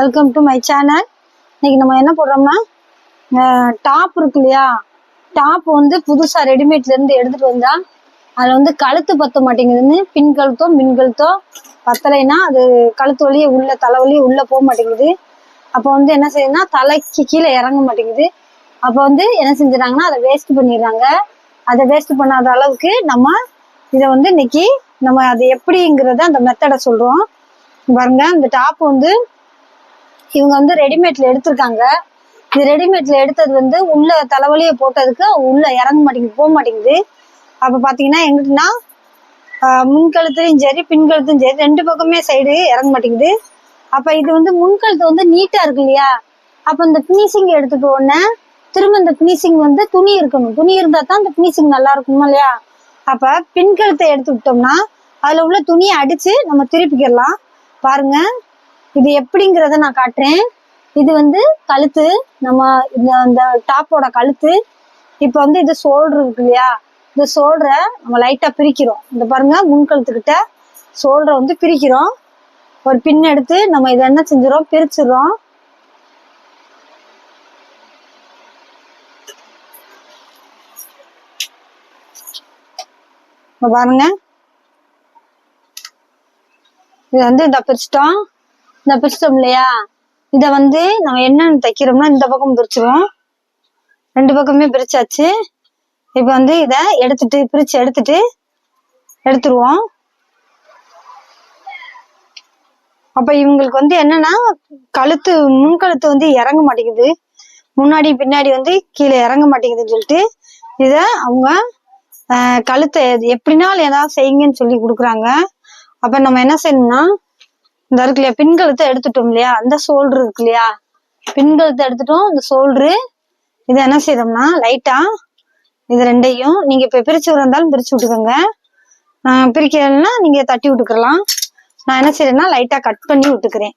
Welcome to my channel இன்னைக்கு நம்ம என்ன போடுறோம்னா டாப் இருக்கு இல்லையா? டாப் வந்து புதுசா ரெடிமேட்ல இருந்து எடுத்துட்டு வந்தா அதுல வந்து கழுத்து பத்த மாட்டேங்குதுன்னு பின் கழுத்தோ மின் கழுத்தோ பத்தலைன்னா அது கழுத்து வழியே உள்ள தலை வழியே உள்ள போக மாட்டேங்குது. அப்போ வந்து என்ன செய்யுதுன்னா தலைக்கு கீழே இறங்க மாட்டேங்குது. அப்போ வந்து என்ன செஞ்சிடறாங்கன்னா அதை வேஸ்ட் பண்ணிடுறாங்க. அதை வேஸ்ட் பண்ணாத அளவுக்கு நம்ம இதை வந்து இன்னைக்கு நம்ம அது எப்படிங்கிறத அந்த மெத்தடை சொல்றோம். பாருங்க இந்த டாப் வந்து இவங்க வந்து ரெடிமேட்ல எடுத்திருக்காங்க. இது ரெடிமேட்ல எடுத்தது வந்து உள்ள தலைவலியை போட்டதுக்கு உள்ள இறங்க மாட்டேங்குது போக மாட்டேங்குது. அப்ப பாத்தீங்கன்னா எங்கிட்டனா முன்கழுத்துலையும் சரி பின்கழுத்தும் சரி ரெண்டு பக்கமே சைடு இறங்க மாட்டேங்குது. அப்ப இது வந்து முன்கழுத்து வந்து நீட்டா இருக்கு இல்லையா? அப்ப இந்த பினிஷிங் எடுத்துட்டு உடனே திரும்ப இந்த பினிஷிங் வந்து துணி இருக்கணும். துணி இருந்தா தான் இந்த பினிஷிங் நல்லா இருக்குமா இல்லையா? அப்ப பின்கழுத்தை எடுத்து விட்டோம்னா அதுல உள்ள துணியை அடிச்சு நம்ம திருப்பிக்கிடலாம். பாருங்க. இது எப்படிங்கிறத நான் காட்டுறேன். இது வந்து கழுத்து. நம்ம இந்த அந்த டாப்போட கழுத்து. இப்போ வந்து இது சோல்டர் இருக்கு இல்லையா? இந்த சோல்டரை நம்ம லைட்டா பிரிக்கிறோம். இந்த பாருங்க முன் சோல்டரை வந்து பிரிக்கிறோம். ஒரு பின் எடுத்து நம்ம இதை என்ன செஞ்சிடறோம்? பிரிச்சிடுறோம். பாருங்க. இது வந்து இந்த பிரிச்சிட்டோம். இந்த பிரிச்சிட்டோம் இல்லையா? இத வந்து நம்ம என்னென்னு தைக்கிறோம்னா இந்த பக்கம் பிரிச்சிருவோம். ரெண்டு பக்கமே பிரிச்சாச்சு. இப்ப வந்து இத எடுத்துட்டு பிரிச்சு எடுத்துட்டு எடுத்துருவோம். அப்ப இவங்களுக்கு வந்து என்னன்னா கழுத்து முன்கழுத்து வந்து இறங்க மாட்டேங்குது. முன்னாடி பின்னாடி வந்து கீழே இறங்க மாட்டேங்குதுன்னு சொல்லிட்டு இத அவங்க கழுத்தை எப்படினாலும் ஏதாவது செய்யுங்கன்னு சொல்லி கொடுக்குறாங்க. அப்ப நம்ம என்ன செய்யணும்னா இந்த இருக்கு இல்லையா? பின்கழுத்தை எடுத்துட்டோம் இல்லையா? அந்த சோல்டர் இருக்கு இல்லையா? பின்கழுத்தை எடுத்துட்டோம். இந்த சோல்டரு இதை என்ன செய்தோம்னா லைட்டா இது ரெண்டையும் நீங்க இப்ப பிரிச்சு இருந்தாலும் பிரிச்சு விட்டுக்கோங்க. நான் பிரிக்கலைன்னா நீங்க தட்டி விட்டுக்கலாம். நான் என்ன செய்யறேன்னா லைட்டா கட் பண்ணி விட்டுக்கிறேன்.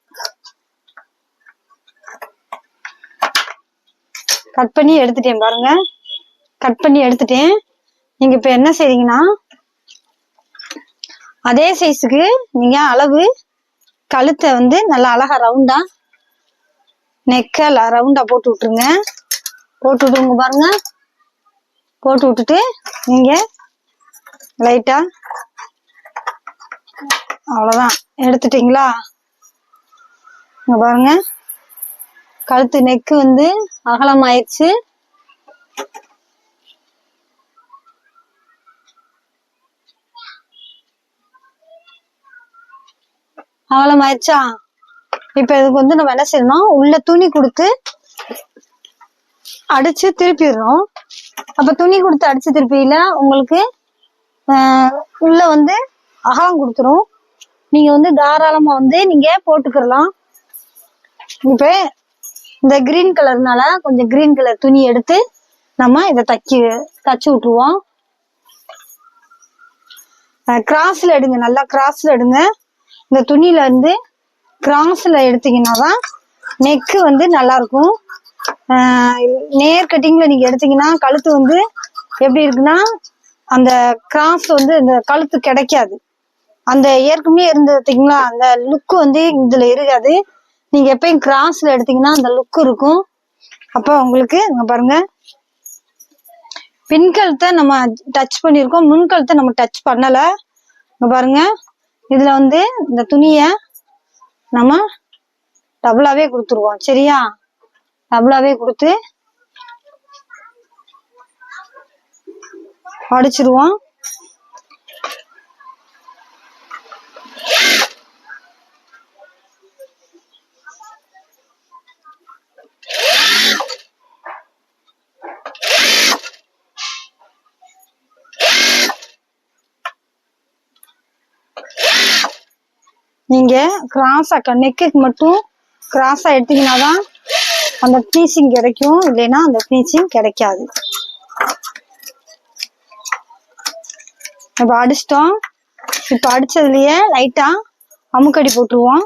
கட் பண்ணி எடுத்துட்டேன் பாருங்க. கட் பண்ணி எடுத்துட்டேன். நீங்க இப்ப என்ன செய்றீங்கன்னா அதே சைஸுக்கு நீங்க அளவு கழுத்தை வந்து நல்லா அழகா ரவுண்டா நெக்க ரவுண்டா போட்டு விட்டுருங்க. போட்டு விட்டுருங்க பாருங்க. போட்டு விட்டுட்டு நீங்க லைட்டா அவ்வளவுதான். எடுத்துட்டீங்களா? இங்க பாருங்க. கழுத்து நெக்கு வந்து அகலமாயிடுச்சு. அகலமாயிருச்சா இப்ப இதுக்கு வந்து நம்ம என்ன செய்யணும் உள்ள துணி கொடுத்து அடிச்சு திருப்பிடுறோம். அப்ப துணி கொடுத்து அடிச்சு திருப்பியில உங்களுக்கு உள்ள வந்து அகலம் கொடுத்துரும். நீங்க வந்து தாராளமா வந்து நீங்க போட்டுக்கிடலாம். இப்ப இந்த கிரீன் கலர்னால கொஞ்சம் கிரீன் கலர் துணி எடுத்து நம்ம இதை தக்கி தச்சு விட்டுருவோம். கிராஸ்ல எடுங்க நல்லா கிராஸ்ல எடுங்க. இந்த துணியில வந்து கிராஸ்ல எடுத்தீங்கன்னா தான் நெக்கு வந்து நல்லா இருக்கும் நேர் கட்டிங்ல நீங்க எடுத்தீங்கன்னா கழுத்து வந்து எப்படி இருக்குன்னா அந்த கிராஸ் வந்து இந்த கழுத்து கிடைக்காது. அந்த ஏற்கனவே இருந்ததுங்களா அந்த லுக் வந்து இதுல இருக்காது. நீங்க எப்பயும் கிராஸ்ல எடுத்தீங்கன்னா அந்த லுக் இருக்கும். அப்ப உங்களுக்கு பாருங்க. பின்கழுத்தை நம்ம டச் பண்ணியிருக்கோம். முன்கழுத்தை நம்ம டச் பண்ணல. இங்க பாருங்க. இதுல வந்து இந்த துணிய நம்ம டபுளாவே கொடுத்துருவோம். சரியா? டபுளாவே கொடுத்து அடிச்சிருவோம். நீங்க கிராஸா நெக்குக்கு மட்டும் கிராஸா எடுத்தீங்கன்னா தான் அந்த ஃபினிஷிங் கிடைக்கும். இல்லைன்னா அந்த ஃபினிஷிங் கிடைக்காது. இப்போ அடிச்சிட்டோம். இப்போ அடிச்சதுலயே லைட்டா அமுக்கடி போட்டுருவோம்.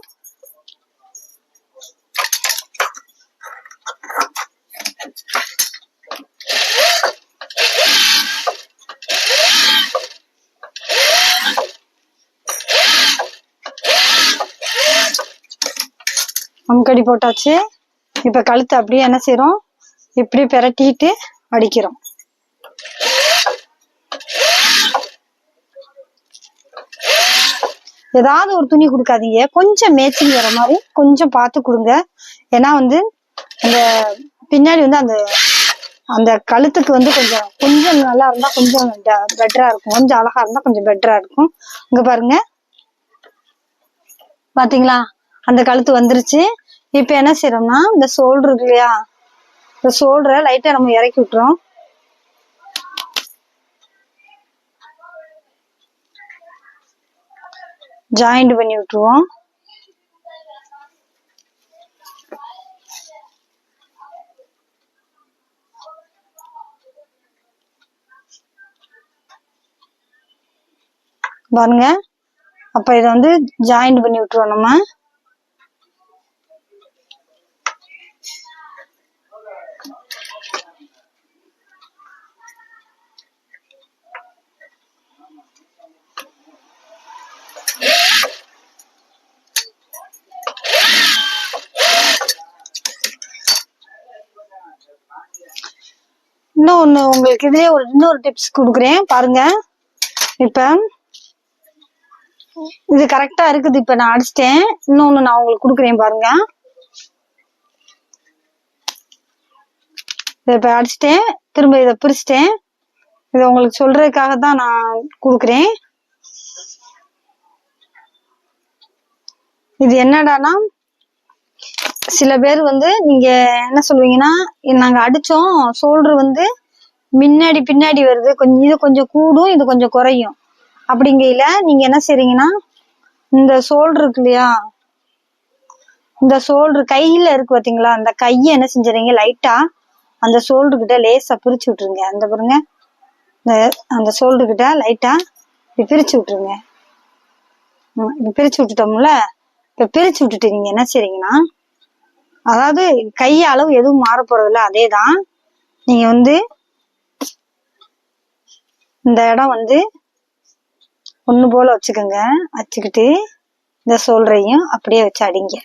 அமுக்கடி போட்டாச்சு. இப்போ கழுத்து அப்படியே என்ன செய்கிறோம் இப்படி பிரட்டிட்டு அடிக்கிறோம். ஏதாவது ஒரு துணி கொடுக்காதீங்க. கொஞ்சம் மேய்ச்சிங் வர மாதிரி கொஞ்சம் பார்த்து கொடுங்க. ஏன்னா வந்து அந்த பின்னாடி வந்து அந்த அந்த கழுத்துக்கு வந்து கொஞ்சம் கொஞ்சம் நல்லா இருந்தால் கொஞ்சம் பெட்டராக இருக்கும். கொஞ்சம் அழகா இருந்தால் கொஞ்சம் பெட்டராக இருக்கும். இங்கே பாருங்க. பார்த்தீங்களா அந்த கழுத்து வந்துருச்சு. இப்ப என்ன செய்யறோம்னா இந்த சோல்டர் இருக்கு இல்லையா? இந்த சோல்டரை லைட்டா நம்ம இறக்கி விட்டுறோம். ஜாயிண்ட் பண்ணி விட்டுருவோம். பாருங்க. அப்ப இதை வந்து ஜாயிண்ட் பண்ணி விட்டுருவோம் நம்ம. இன்னொன்னு உங்களுக்கு இதுலயே ஒரு இன்னொரு டிப்ஸ் கொடுக்குறேன். பாருங்க. இப்ப இது கரெக்டா இருக்குது. இப்ப நான் அடிச்சிட்டேன். இன்னொன்னு நான் உங்களுக்கு கொடுக்குறேன் பாருங்க. இதை இப்ப அடிச்சிட்டேன். திரும்ப இதை பிரிச்சிட்டேன். இதை உங்களுக்கு சொல்றதுக்காக தான் நான் கொடுக்குறேன். இது என்னடானா சில பேர் வந்து நீங்க என்ன சொல்லுவீங்கன்னா நாங்க அடிச்சோம் சோல்டர் வந்து முன்னாடி பின்னாடி வருது. கொஞ்சம் இது கொஞ்சம் கூடும் இது கொஞ்சம் குறையும். அப்படிங்கையில நீங்க என்ன செய்றீங்கன்னா இந்த சோல்டர் இருக்கு இல்லையா? இந்த சோல்டர் கையில இருக்கு பாத்தீங்களா? அந்த கையை என்ன செஞ்சுறீங்க லைட்டா அந்த சோல்டர் கிட்ட லேசா பிரிச்சு விட்டுருங்க. அந்த பாருங்க. இந்த அந்த சோல்டர் கிட்ட லைட்டா இப்படி பிரிச்சு விட்டுருங்க. ம், இப்படி பிரிச்சு விட்டுட்டோம்ல? இப்ப பிரிச்சு விட்டுட்டு நீங்க என்ன செய்றீங்கன்னா அதாவது கை அளவு எதுவும் மாற போறதில்ல அதே தான் நீங்க வந்து இந்த இடம் வந்து ஒன்று போல வச்சுக்கோங்க. வச்சுக்கிட்டு இந்த சோல்றையும் அப்படியே வச்சு அடிங்க.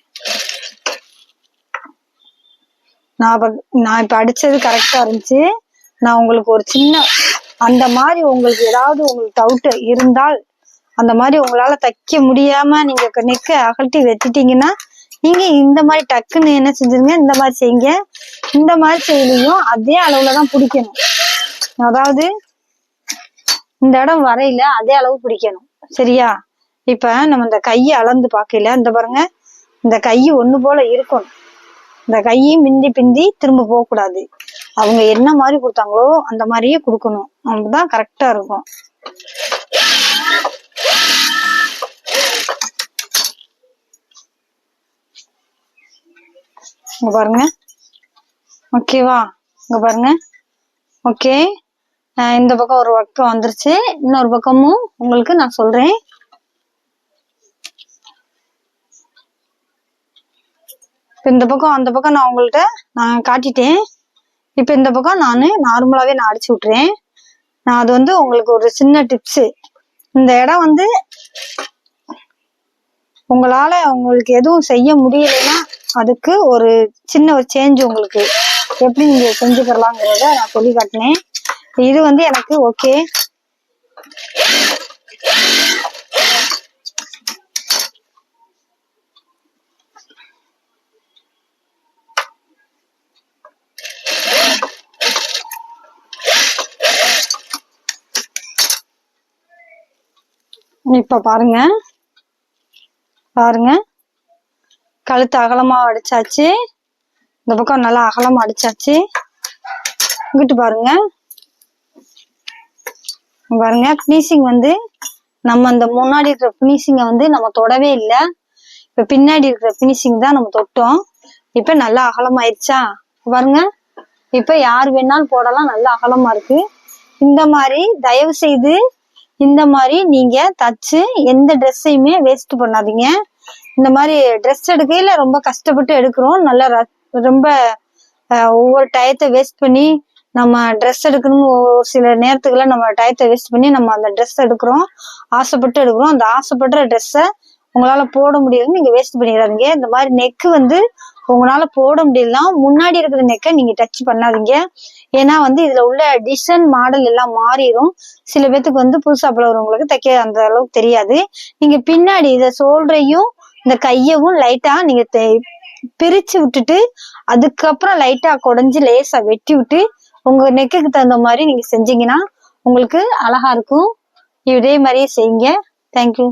நான் இப்ப- நான் இப்போ அடிச்சது கரெக்டாக இருந்துச்சு. நான் உங்களுக்கு ஒரு சின்ன அந்த மாதிரி உங்களுக்கு ஏதாவது உங்களுக்கு டவுட்டு இருந்தால் அந்த மாதிரி உங்களால் தைக்க முடியாமல் நீங்கள் நெக்க அகழ்த்தி வச்சுட்டீங்கன்னா நீங்க இந்த மாதிரி டக்குன்னு என்ன செஞ்சிருங்க இந்த மாதிரி செய்யுங்க. இந்த மாதிரி செய்யலையும் அதே அளவுல தான் பிடிக்கணும். அதாவது இந்த இடம் வரையில அதே அளவு பிடிக்கணும். சரியா? இப்ப நம்ம இந்த கையை அளந்து பார்க்கல இந்த பாருங்க. இந்த கை ஒண்ணு போல இருக்கணும். இந்த கையை மிந்தி பிந்தி திரும்ப போக கூடாது அவங்க என்ன மாதிரி கொடுத்தாங்களோ அந்த மாதிரியே கொடுக்கணும். அப்பதான் கரெக்டா இருக்கும். இங்க பாருங்க. ஓகேவா இங்க பாருங்க. ஓகே இந்த பக்கம் ஒரு பக்கம் வந்துருச்சு. இன்னொரு பக்கமும் உங்களுக்கு நான் சொல்றேன். இப்போ இந்த பக்கம் அந்த பக்கம் நான் உங்கள்கிட்ட நான் காட்டிட்டேன். இப்ப இந்த பக்கம் நான் நார்மலாவே நான் அடிச்சு விட்டுறேன். நான் அது வந்து உங்களுக்கு ஒரு சின்ன டிப்ஸ் இந்த இடம் வந்து உங்களால உங்களுக்கு எதுவும் செய்ய முடியலைன்னா அதுக்கு ஒரு சின்ன ஒரு சேஞ்ச் உங்களுக்கு எப்படி நீங்க செஞ்சுக்கிறலாங்கிறத நான் சொல்லி காட்டினேன். இது வந்து எனக்கு ஓகே இப்ப பாருங்க. பாருங்க. கழுத்து அகலமாக அடிச்சாச்சு. இந்த பக்கம் நல்லா அகலமாக அடிச்சாச்சு. இங்கிட்டு பாருங்க. பாருங்க ஃபினிஷிங் வந்து நம்ம அந்த முன்னாடி இருக்கிற ஃபினிஷிங்கை வந்து நம்ம தொடவே இல்லை. இப்போ பின்னாடி இருக்கிற ஃபினிஷிங் தான் நம்ம தொட்டோம். இப்போ நல்லா அகலமாயிருச்சா? பாருங்க. இப்போ யார் வேணாலும் போடலாம் நல்லா அகலமாக இருக்கு. இந்த மாதிரி தயவு செய்து இந்த மாதிரி நீங்க தச்சு எந்த ட்ரெஸ்ஸையுமே வேஸ்ட் பண்ணாதீங்க. இந்த மாதிரி ட்ரெஸ் எடுக்கையில ரொம்ப கஷ்டப்பட்டு எடுக்கிறோம். நல்லா ர- ரொம்ப ஒவ்வொரு டயத்தை வேஸ்ட் பண்ணி நம்ம ட்ரெஸ் எடுக்கணும் ஒரு சில நேரத்துக்குள்ள நம்ம டயத்தை வேஸ்ட் பண்ணி நம்ம அந்த ட்ரெஸ் எடுக்கிறோம். ஆசைப்பட்டு எடுக்கிறோம். அந்த ஆசைப்படுற ட்ரெஸ்ஸை உங்களால போட முடியலன்னு நீங்க வேஸ்ட் பண்ணிடாதீங்க. இந்த மாதிரி நெக்கு வந்து உங்களால போட முடியலன்னா முன்னாடி இருக்கிற நெக்கை நீங்க டச் பண்ணாதீங்க. ஏன்னா வந்து இதுல உள்ள டிசைன் மாடல் எல்லாம் மாறிடும். சில பேத்துக்கு வந்து புதுசா பழகுறவங்களுக்கு தைக்க அந்த அளவுக்கு தெரியாது. நீங்க பின்னாடி இதை சோல்றையும் இந்த கையவும் லைட்டா நீங்க பிரிச்சு விட்டுட்டு அதுக்கப்புறம் லைட்டா குடஞ்சு லேசா வெட்டி விட்டு உங்க நெக்குக்கு தகுந்த மாதிரி நீங்க செஞ்சீங்கன்னா உங்களுக்கு அழகா இருக்கும். இதே மாதிரியே செய்யுங்க. தேங்க்யூ